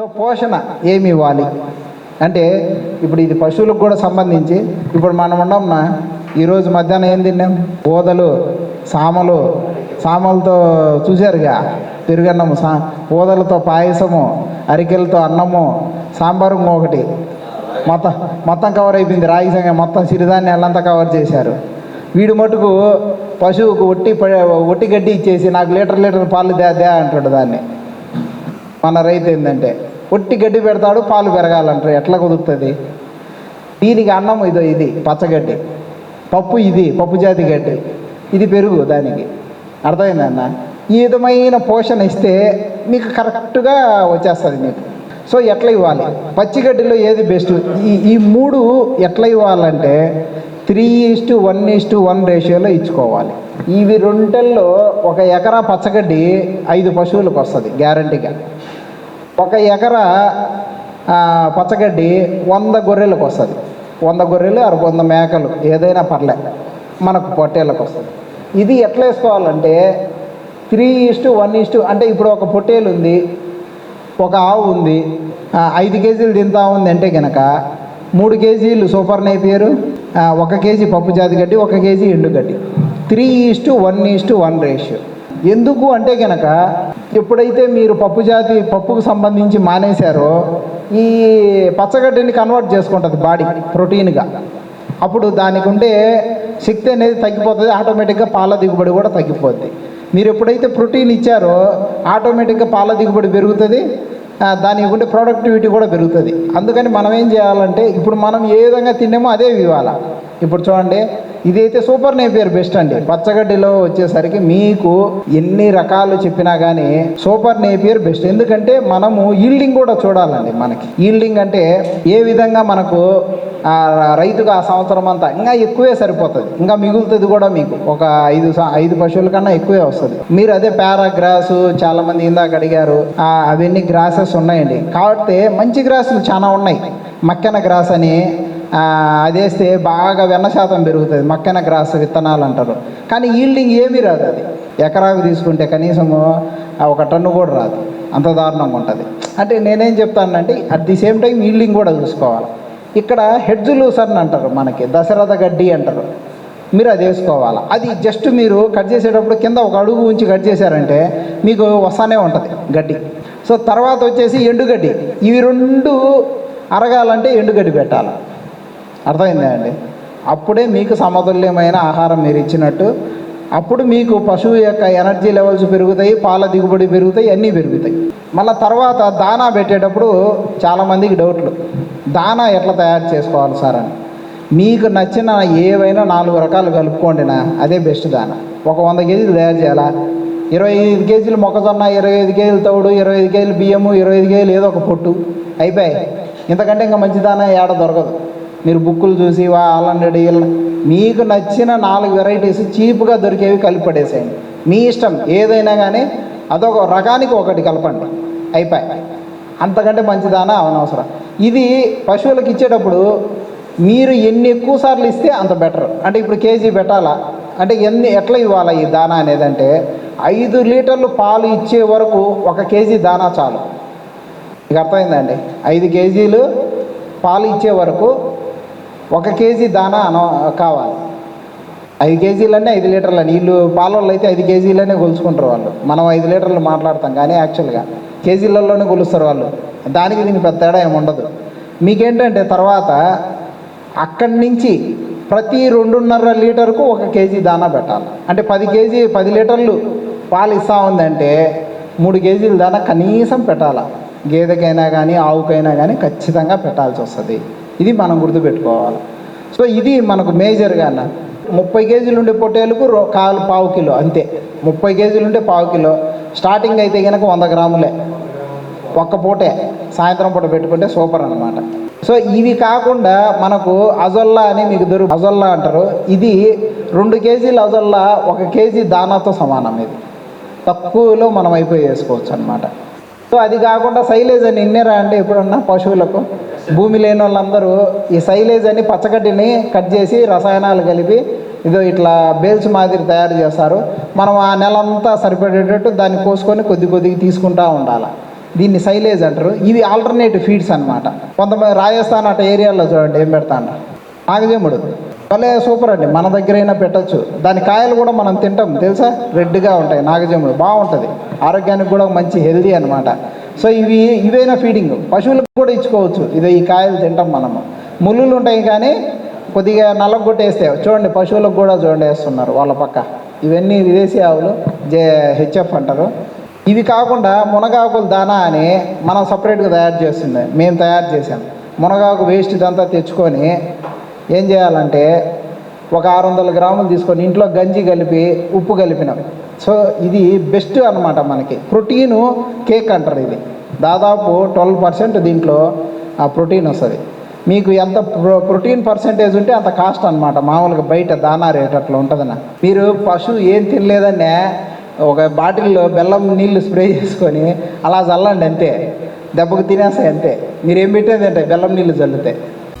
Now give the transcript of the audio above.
So పోషణ ఏమి ఇవ్వాలి అంటే ఇప్పుడు ఇది పశువులకు కూడా సంబంధించి ఇప్పుడు మనం ఉన్నాం ఈరోజు మధ్యాహ్నం ఏం తిన్నాం? ఊదలు సామలు సామలతో చూశారుగా? పెరుగన్నము సా ఊదలతో పాయసము అరికెలతో అన్నము సాంబారు ఒకటి. మొత్తం మొత్తం కవర్ అయిపోయింది. రాగి సంగం మొత్తం సిరిధాన్యాలంతా కవర్ చేశారు. వీడి మటుకు పశువుకు ఒట్టి ప- ఒట్టి గడ్డి ఇచ్చేసి నాకు లీటర్ లీటర్ పాలు దే దే అంటాడు దాన్ని. మన రైతు ఏంటంటే ఒట్టి గడ్డి పెడతాడు పాలు పెరగాలంటారు. ఎట్లా కుదురుతుంది? దీనికి అన్నం ఇదో ఇది పచ్చగడ్డి. పప్పు ఇది పప్పు జాతి గడ్డి. ఇది పెరుగు దానికి. అర్థమైందన్న ఈ విధమైన పోషణ ఇస్తే మీకు కరెక్ట్గా వచ్చేస్తుంది మీకు. సో ఎట్లా ఇవ్వాలి? పచ్చిగడ్డిలో ఏది బెస్ట్? ఈ ఈ మూడు ఎట్లా ఇవ్వాలంటే three is to one is to one రేషియోలో ఇచ్చుకోవాలి. ఇవి రెండల్లో ఒక ఎకరా పచ్చగడ్డి ఐదు పశువులకు వస్తుంది గ్యారంటీగా. ఒక ఎకరా పచ్చగడ్డి వంద గొర్రెలకు వస్తుంది. వంద గొర్రెలు అర వంద మేకలు ఏదైనా పర్లే మనకు పొట్టేళ్ళకు వస్తుంది. ఇది ఎట్లా వేసుకోవాలంటే త్రీ ఇస్టు వన్ ఇస్టు అంటే ఇప్పుడు ఒక పొట్టేలు ఉంది ఒక ఆవు ఉంది ఐదు కేజీలు తింటా ఉంది అంటే కనుక మూడు కేజీలు సూపర్ నేపియరు ఒక కేజీ పప్పు జాతి గడ్డి ఒక కేజీ ఎండుగడ్డి three is to one is to one ratio. ఎందుకు అంటే కనుక ఎప్పుడైతే మీరు పప్పు జాతి పప్పుకు సంబంధించి మానేశారో ఈ పచ్చగడ్డిని కన్వర్ట్ చేసుకుంటుంది బాడీ ప్రోటీన్గా. అప్పుడు దానికి ఉండే శక్తి అనేది తగ్గిపోతుంది ఆటోమేటిక్గా పాల దిగుబడి కూడా తగ్గిపోద్ది. మీరు ఎప్పుడైతే ప్రోటీన్ ఇచ్చారో ఆటోమేటిక్గా పాల దిగుబడి పెరుగుతుంది దాని దానికి ఉండే ప్రొడక్టివిటీ కూడా పెరుగుతుంది. అందుకని మనం ఏం చేయాలంటే ఇప్పుడు మనం ఏ విధంగా తిన్నామో అదే ఇవ్వాలి. ఇప్పుడు చూడండి ఇదైతే సూపర్ నేపియర్ బెస్ట్ అండి. పచ్చగడ్డిలో వచ్చేసరికి మీకు ఎన్ని రకాలు చెప్పినా కానీ సూపర్ నేపియర్ బెస్ట్. ఎందుకంటే మనము ఈల్డింగ్ కూడా చూడాలండి మనకి. ఈల్డింగ్ అంటే ఏ విధంగా మనకు రైతుకు ఆ సంవత్సరం అంతా ఇంకా ఎక్కువే సరిపోతుంది. ఇంకా మిగులుతుంది కూడా మీకు. ఒక ఐదు ఐదు పశువుల కన్నా ఎక్కువే వస్తుంది. మీరు అదే పారాగ్రాస్ చాలా మంది ఇందాక అడిగారు. అవన్నీ గ్రాసెస్ ఉన్నాయండి. కాబట్టి మంచి గ్రాసులు చాలా ఉన్నాయి. మక్కెన గ్రాస్ అని అదేస్తే బాగా వెన్న శాతం పెరుగుతుంది మక్కెన గ్రాస్ విత్తనాలు అంటారు. కానీ ఈల్డింగ్ ఏమీ రాదు అది. ఎకరాకు తీసుకుంటే కనీసము ఒక టన్ను కూడా రాదు. అంత దారుణంగా ఉంటుంది. అంటే నేనేం చెప్తానంటే at the same time yielding కూడా చూసుకోవాలి. ఇక్కడ హెడ్జ్ లూసర్ అని అంటారు మనకి దశరథ గడ్డి అంటారు. మీరు అది వేసుకోవాలి? అది జస్ట్ మీరు కట్ చేసేటప్పుడు కింద ఒక అడుగు ఉంచి కట్ చేశారంటే మీకు వస్తానే ఉంటుంది గడ్డి. సో తర్వాత వచ్చేసి ఎండుగడ్డి. ఇవి రెండు అరగాలంటే ఎండుగడ్డి పెట్టాలి. అర్థమైందా అండి? అప్పుడే మీకు సమతుల్యమైన ఆహారం మీరు ఇచ్చినట్టు అప్పుడు మీకు పశువు యొక్క ఎనర్జీ లెవెల్స్ పెరుగుతాయి పాల దిగుబడి పెరుగుతాయి అన్నీ పెరుగుతాయి. మళ్ళీ తర్వాత దానా పెట్టేటప్పుడు చాలామందికి డౌట్లు. దానా ఎట్లా తయారు చేసుకోవాలి సార్ అని. మీకు నచ్చిన ఏవైనా నాలుగు రకాలు కలుపుకోండినా అదే బెస్ట్ దానా. ఒక వంద కేజీలు తయారు చేయాలా? ఇరవై ఐదు కేజీలు మొక్కజొన్న ఇరవై ఐదు కేజీలు తౌడు ఇరవై ఐదు కేజీలు బియ్యము ఇరవై ఐదు కేజీలు ఏదో ఒక పొట్టు. అయిపోయాయి. ఇంతకంటే ఇంకా మంచి దానా ఏడ దొరకదు. మీరు బుక్కులు చూసి వా ఆల్రెడీ మీకు నచ్చిన నాలుగు వెరైటీస్ చీప్గా దొరికేవి కలిపి పడేసేయండి. మీ ఇష్టం ఏదైనా కానీ అదొక రకానికి ఒకటి కలపండి. అయిపోయి. అంతకంటే మంచిదానా? అవనవసరం ఇది పశువులకు ఇచ్చేటప్పుడు మీరు ఎన్ని ఎక్కువ సార్లు ఇస్తే అంత బెటర్. అంటే ఇప్పుడు కేజీ పెట్టాలా? అంటే ఎన్ని ఎట్లా ఇవ్వాలా ఈ దానా అనేది అంటే ఐదు లీటర్లు పాలు ఇచ్చే వరకు ఒక కేజీ దానా చాలు. మీకు అర్థమైందండి ఐదు కేజీలు పాలు ఇచ్చే వరకు ఒక కేజీ దానా అన కావాలి. ఐదు కేజీలనే ఐదు లీటర్ల నీళ్ళు పాలల్లో అయితే ఐదు కేజీలనే కొలుచుకుంటారు వాళ్ళు. మనం ఐదు లీటర్లు మాట్లాడతాం కానీ యాక్చువల్గా కేజీలలోనే కొలుస్తారు వాళ్ళు. దానికి దీనికి పెద్ద తేడా ఏమి ఉండదు. మీకేంటంటే తర్వాత అక్కడి నుంచి ప్రతి రెండున్నర లీటర్కు ఒక కేజీ దానా పెట్టాలి. అంటే పది కేజీ పది లీటర్లు పాలు ఇస్తా ఉందంటే మూడు కేజీల దానా కనీసం పెట్టాలా? గేదెకైనా కానీ ఆవుకైనా కానీ ఖచ్చితంగా పెట్టాల్సి వస్తుంది. ఇది మనం గుర్తుపెట్టుకోవాలి. సో ఇది మనకు మేజర్గా అన్న. ముప్పై కేజీలు ఉండే పొట్టేలకు రో- కాలు పావు కిలో అంతే. ముప్పై కేజీలు ఉంటే పావు కిలో. స్టార్టింగ్ అయితే కనుక వంద గ్రాములే. ఒక్క పూటే. సాయంత్రం పూట పెట్టుకుంటే సూపర్ అనమాట సో ఇవి కాకుండా మనకు అజొల్లా అని మీకు దొరుకు అజొల్లా అంటారు. ఇది రెండు కేజీల అజొల్లా ఒక కేజీ దానాతో సమానం ఇది. తక్కువలో మనం అయిపోయి చేసుకోవచ్చు అనమాట సో అది కాకుండా సైలేజ్ అని ఇన్నరా అంటే ఎప్పుడన్నా పశువులకు? భూమి లేని వాళ్ళందరూ ఈ సైలేజ్ అని పచ్చగడ్డిని కట్ చేసి రసాయనాలు కలిపి ఇదో ఇట్లా బేల్స్ మాదిరి తయారు చేస్తారు. మనం ఆ నెల అంతా సరిపడేటట్టు దాన్ని కోసుకొని కొద్ది కొద్దిగా తీసుకుంటా ఉండాలి. దీన్ని సైలేజ్ అంటారు. ఇవి ఆల్టర్నేటివ్ ఫీడ్స్ అనమాట కొంతమంది రాజస్థాన్ అట్ట ఏరియాలో చూడండి ఏం పెడతా అంట నాగజముడు భలే సూపర్ అండి. మన దగ్గరైనా పెట్టచ్చు. దాని కాయలు కూడా మనం తింటాం. తెలుసా? రెడ్గా ఉంటాయి. నాగజములు. బాగుంటుంది. ఆరోగ్యానికి కూడా మంచి హెల్దీ అనమాట సో ఇవి ఇవైనా ఫీడింగ్. పశువులకు కూడా ఇచ్చుకోవచ్చు. ఇది ఈ కాయలు తింటాం మనము. ముళ్ళులు ఉంటాయి కానీ కొద్దిగా నల్లగొట్టేస్తే. చూడండి పశువులకు కూడా చూడండి వేస్తున్నారు వాళ్ళ పక్క. ఇవన్నీ విదేశీ ఆవులు. జే హెచ్ఎఫ్ అంటారు. ఇవి కాకుండా మునగాకుల దానా అని మనం సపరేట్గా తయారు చేస్తుంది. మేము తయారు చేసాం మునగాకు వేస్ట్ ఇదంతా తెచ్చుకొని ఏం చేయాలంటే ఒక ఆరు వందల గ్రాములు తీసుకొని ఇంట్లో గంజి కలిపి ఉప్పు కలిపినాం. సో ఇది బెస్ట్ అనమాట మనకి. ప్రోటీను కేక్ అంటారు ఇది. దాదాపు ట్వెల్వ్ పర్సెంట్ దీంట్లో ఆ ప్రోటీన్ వస్తుంది. మీకు ఎంత ప్రో ప్రోటీన్ పర్సెంటేజ్ ఉంటే అంత కాస్ట్ అనమాట మామూలుగా బయట దానా రేట్ అట్లా ఉంటుందన్న. మీరు పశువు ఏం తినలేదనే ఒక బాటిల్లో బెల్లం నీళ్ళు స్ప్రే చేసుకొని అలా చల్లండి అంతే. దెబ్బకు తినేస్తాయి అంతే. మీరు ఏం పెట్టేది అంటే బెల్లం నీళ్ళు చల్లితే